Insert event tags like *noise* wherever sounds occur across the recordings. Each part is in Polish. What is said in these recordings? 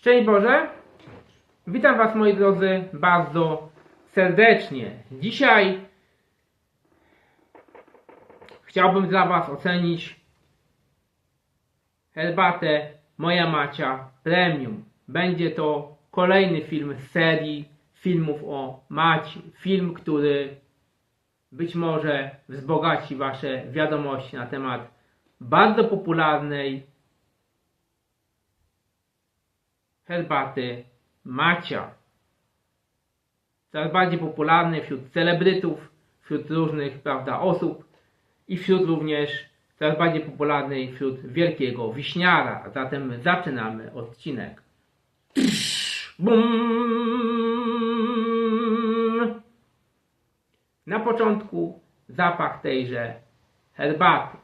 Szczęść Boże! Witam Was moi drodzy bardzo serdecznie. Dzisiaj chciałbym dla Was ocenić herbatę Moja Macia Premium. Będzie to kolejny film z serii filmów o Maci. Film, który być może wzbogaci Wasze wiadomości na temat bardzo popularnej herbaty Macia. Coraz bardziej popularny wśród celebrytów, wśród różnych prawda, osób i wśród również coraz bardziej popularnej wśród wielkiego wiśniara. Zatem zaczynamy odcinek. Bum! Na początku zapach tejże herbaty.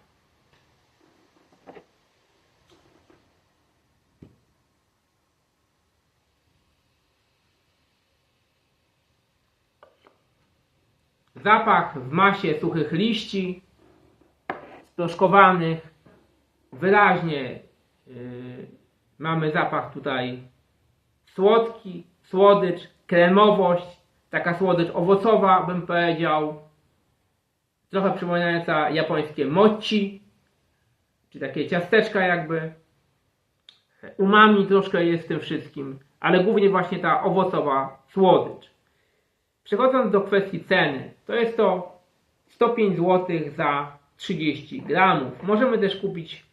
Zapach w masie suchych liści, sproszkowanych. Wyraźnie yy, mamy zapach tutaj słodki, słodycz, kremowość, taka słodycz owocowa bym powiedział. Trochę przypominająca japońskie mochi, czy takie ciasteczka jakby. Umami troszkę jest w tym wszystkim, ale głównie właśnie ta owocowa słodycz. Przechodząc do kwestii ceny, to jest to 105 zł za 30 gramów. Możemy też kupić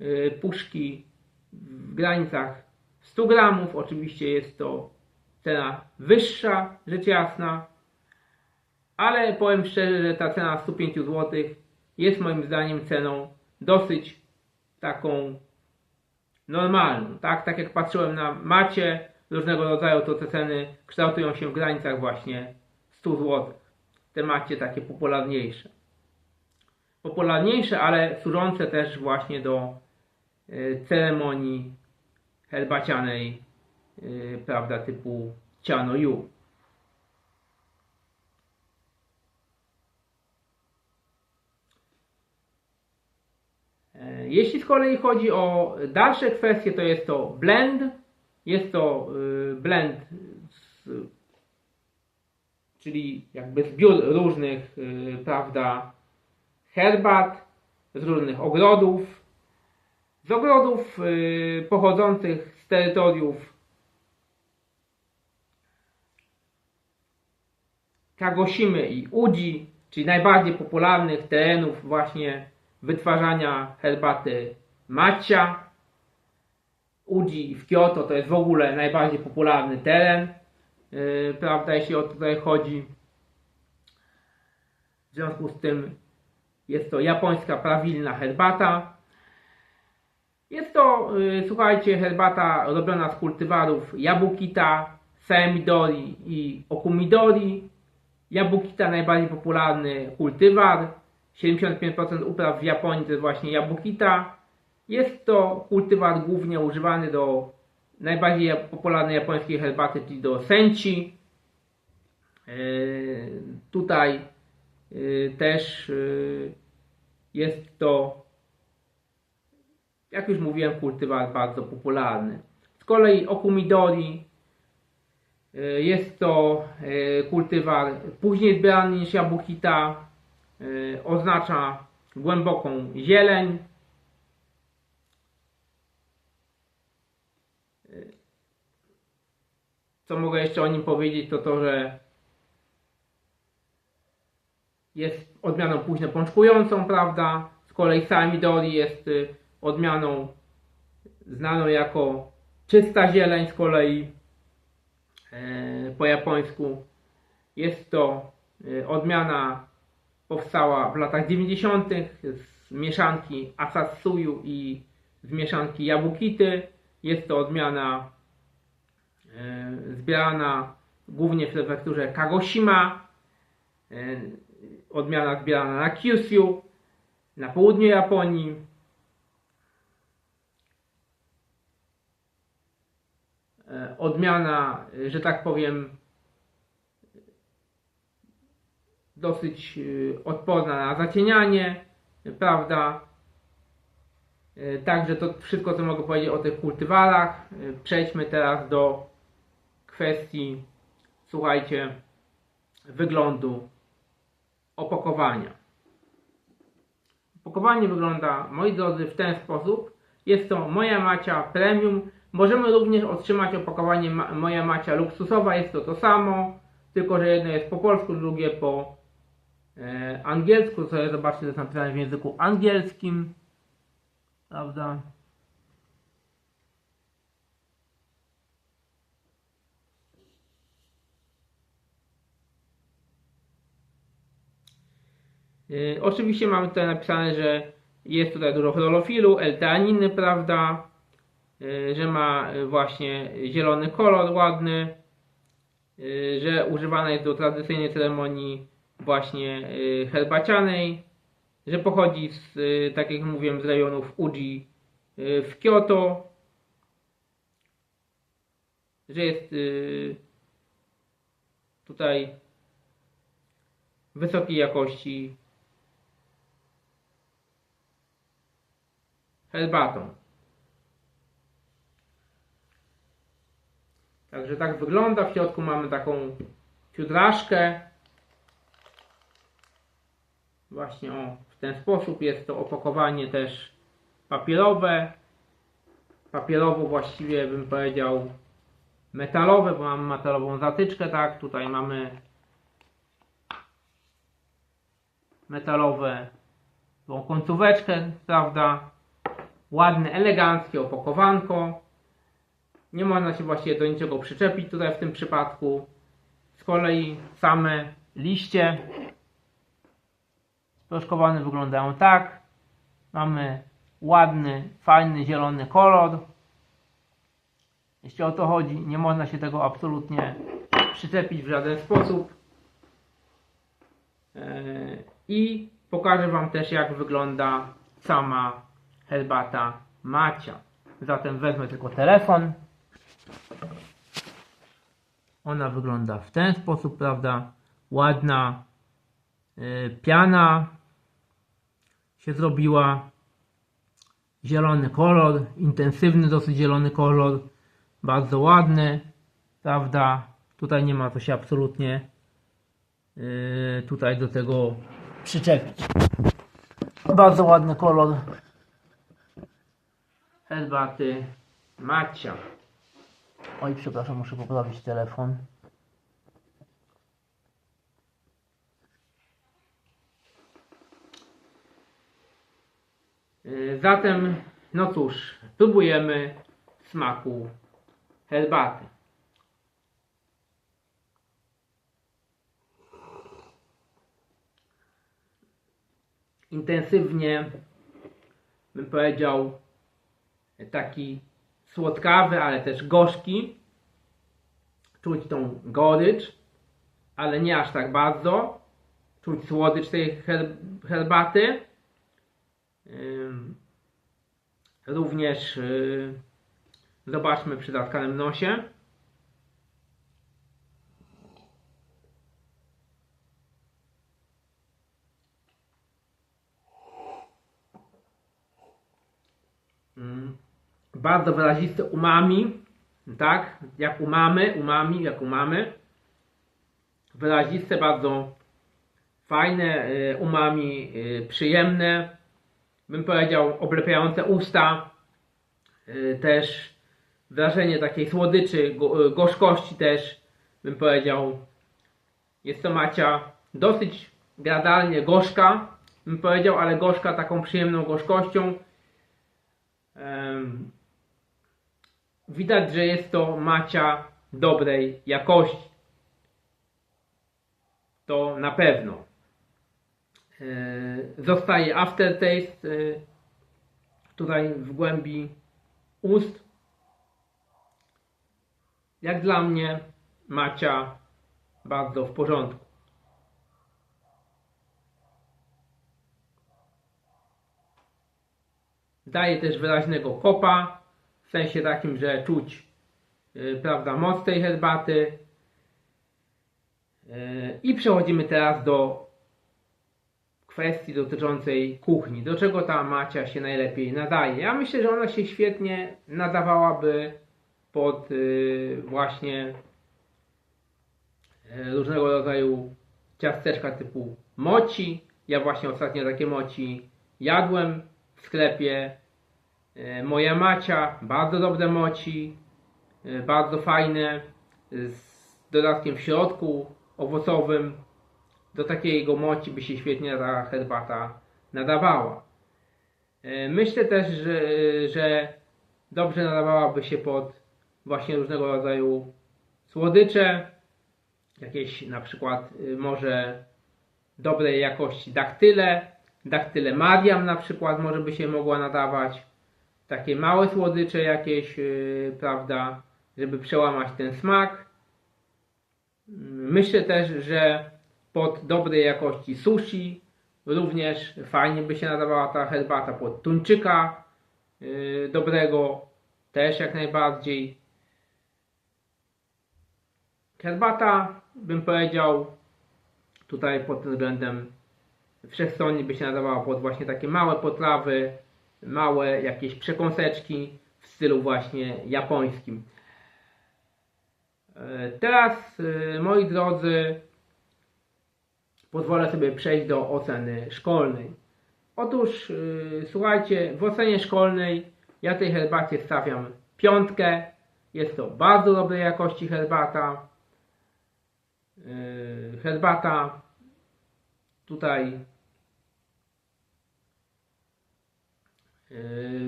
y, puszki w granicach 100 gramów. Oczywiście jest to cena wyższa, rzecz jasna, ale powiem szczerze, że ta cena 105 zł jest moim zdaniem ceną dosyć taką normalną. Tak, tak jak patrzyłem na macie różnego rodzaju, to te ceny kształtują się w granicach właśnie 100 zł. Te macie takie popularniejsze. Popularniejsze, ale służące też właśnie do y, ceremonii herbacianej, y, prawda, typu Ciano Yu. E, Jeśli z kolei chodzi o dalsze kwestie, to jest to blend. Jest to y, blend, z, czyli jakby zbiór różnych, y, prawda, herbat z różnych ogrodów. Z ogrodów y, pochodzących z terytoriów Kagoshimy i Udzi, czyli najbardziej popularnych terenów właśnie wytwarzania herbaty matcha. Udzi w Kyoto to jest w ogóle najbardziej popularny teren, yy, prawda, jeśli o tutaj chodzi. W związku z tym jest to japońska prawilna herbata. Jest to, yy, słuchajcie, herbata robiona z kultywarów Yabukita, Saemidori i Okumidori. Yabukita najbardziej popularny kultywar. 75% upraw w Japonii to jest właśnie Yabukita. Jest to kultywar głównie używany do najbardziej popularnej japońskiej herbaty, czyli do senchi. Yy, tutaj yy, też yy, jest to, jak już mówiłem, kultywar bardzo popularny. Z kolei Okumidori jest to kultywar później zbierany niż Yabukita. Yy, oznacza głęboką zieleń. Co mogę jeszcze o nim powiedzieć, to to, że jest odmianą późno pączkującą, prawda? Z kolei Samidori jest y, odmianą znaną jako czysta zieleń, z kolei e, po japońsku jest to y, odmiana powstała w latach 90. z mieszanki Asatsuyu i z mieszanki Yabukity. Jest to odmiana zbierana głównie w prefekturze Kagoshima. E, odmiana zbierana na Kyushu, na południu Japonii. E, Odmiana, że tak powiem, dosyć odporna na zacienianie, prawda? E, Także to wszystko, co mogę powiedzieć o tych kultywarach. E, Przejdźmy teraz do kwestii, słuchajcie, wyglądu opakowania. Opakowanie wygląda, moi drodzy, w ten sposób. Jest to Moja Macia Premium. Możemy również otrzymać opakowanie Moja Macia Luksusowa. Jest to to samo, tylko że jedno jest po polsku, drugie po e, angielsku. Co zobaczcie, to jest napisane w języku angielskim. Prawda? Oczywiście mamy tutaj napisane, że jest tutaj dużo chlorofilu, L-teaniny, prawda? Yy, że ma yy, właśnie zielony kolor ładny, że używana jest do tradycyjnej ceremonii właśnie herbacianej, że pochodzi z, tak jak mówiłem, z rejonów Uji w Kyoto, że jest tutaj wysokiej jakości herbatą. Także tak wygląda. W środku mamy taką fiudraszkę. Właśnie o, w ten sposób jest to opakowanie też papierowe. Papierowo właściwie bym powiedział metalowe, bo mamy metalową zatyczkę, tak. Tutaj mamy metalowe tą końcóweczkę, prawda? Ładne, eleganckie opakowanko. Nie można się właściwie do niczego przyczepić tutaj w tym przypadku. Z kolei same liście sproszkowane wyglądają tak. Mamy ładny, fajny, zielony kolor. Jeśli o to chodzi, nie można się tego absolutnie przyczepić w żaden sposób. Eee, I pokażę Wam też jak wygląda sama herbata Macia. Zatem wezmę tylko telefon. Ona wygląda w ten sposób, prawda? Ładna yy, piana się zrobiła. Zielony kolor, intensywny dosyć zielony kolor, bardzo ładny, prawda? Tutaj nie ma co się absolutnie yy, tutaj do tego przyczepić. Bardzo ładny kolor herbaty Macia. Oj, przepraszam, muszę poprawić telefon. Yy, Zatem, no cóż, próbujemy smaku herbaty. Intensywnie, bym powiedział, taki słodkawy, ale też gorzki. Czuć tą gorycz, ale nie aż tak bardzo. Czuć słodycz tej her- herbaty. Również yy, zobaczmy przy zatkanym nosie. Bardzo wyraziste umami, tak? Jak umamy, umami, jak umamy. Wyraziste, bardzo fajne y, umami, y, przyjemne. Bym powiedział, oblepiające usta. Y, Też wrażenie takiej słodyczy, go- gorzkości też, bym powiedział. Jest to macia dosyć gradalnie gorzka, bym powiedział, ale gorzka taką przyjemną gorzkością. Widać, że jest to macia dobrej jakości. To na pewno. E, Zostaje aftertaste e, tutaj w głębi ust. Jak dla mnie macia bardzo w porządku. Daje też wyraźnego kopa, w sensie takim, że czuć yy, prawda, moc tej herbaty. Yy, I przechodzimy teraz do kwestii dotyczącej kuchni. Do czego ta macia się najlepiej nadaje? Ja myślę, że ona się świetnie nadawałaby pod y, właśnie y, różnego rodzaju ciasteczka typu moci. Ja właśnie ostatnio takie moci jadłem w sklepie. Y, Moja macia, bardzo dobre moci, y, bardzo fajne, z dodatkiem w środku owocowym. Do takiego moci by się świetnie ta herbata nadawała. E, Myślę też, że, że dobrze nadawałaby się pod właśnie różnego rodzaju słodycze, jakieś na przykład może dobrej jakości daktyle, daktyle Mariam na przykład może by się mogła nadawać, takie małe słodycze jakieś, y, prawda, żeby przełamać ten smak. Myślę też, że pod dobrej jakości sushi również fajnie by się nadawała ta herbata pod tuńczyka yy, dobrego też jak najbardziej. Herbata bym powiedział tutaj pod tym względem wszechstronnie by się nadawała pod właśnie takie małe potrawy, małe jakieś przekąseczki w stylu właśnie japońskim. E, Teraz, e, moi drodzy, pozwolę sobie przejść do oceny szkolnej. Otóż, e, słuchajcie, w ocenie szkolnej ja tej herbacie stawiam piątkę. Jest to bardzo dobrej jakości herbata. Herbata tutaj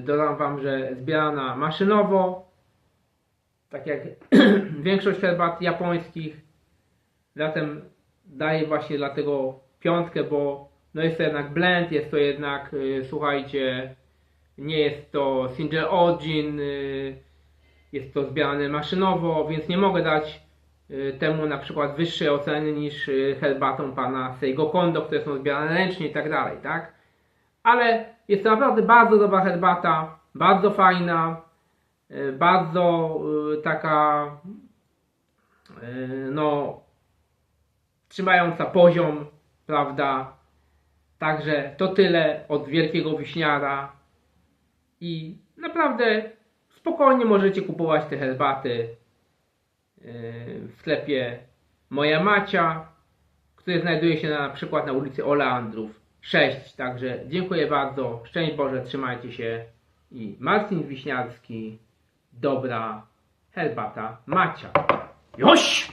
dodam Wam, że zbierana maszynowo tak jak *clears throat* większość herbat japońskich. Zatem daję właśnie dlatego piątkę, bo no jest to jednak blend, jest to jednak, y, słuchajcie, nie jest to single origin, y, jest to zbierane maszynowo, więc nie mogę dać temu na przykład wyższej oceny niż herbatom pana Seigo Kondo, które są zbierane ręcznie i tak dalej, tak? Ale jest to naprawdę bardzo dobra herbata, bardzo fajna, y, bardzo y, taka y, no trzymająca poziom, prawda? Także to tyle od wielkiego wiśniara i naprawdę spokojnie możecie kupować te herbaty w sklepie Moja Macia, który znajduje się na, na przykład na ulicy Oleandrów 6. Także dziękuję bardzo, szczęść Boże, trzymajcie się i Marcin Wiśniarski, dobra herbata Macia. Joś!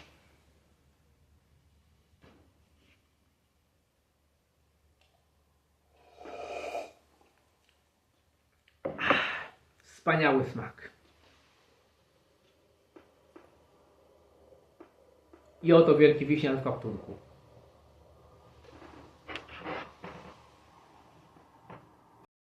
Wspaniały smak. I oto wielki wiśniar w kapturku.